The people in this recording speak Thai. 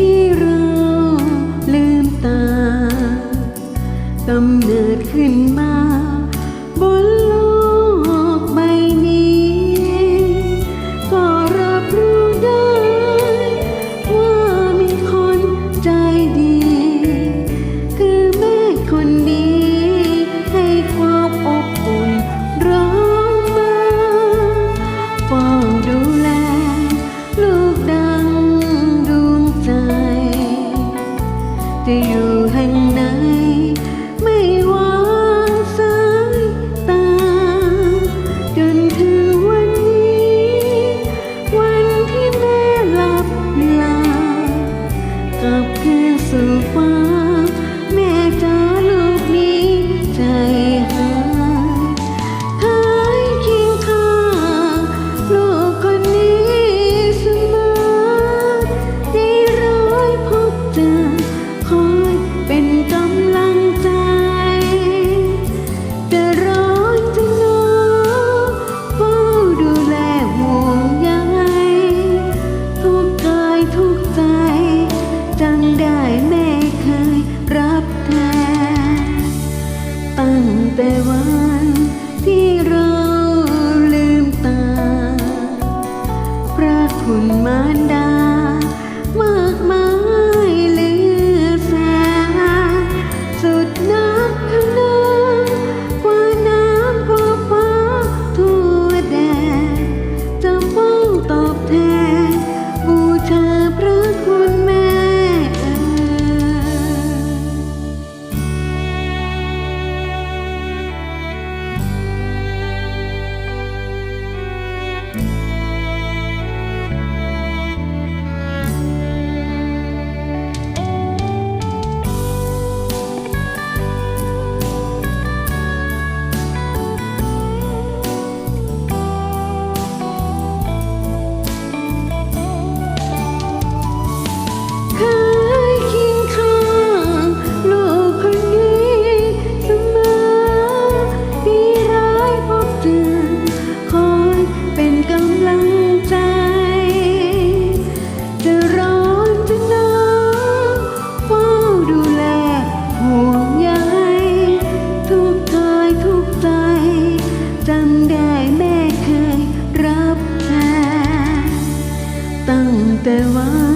ที่เราลืมตากำเนิดขึ้น กับคืนสู่ฟ้า ah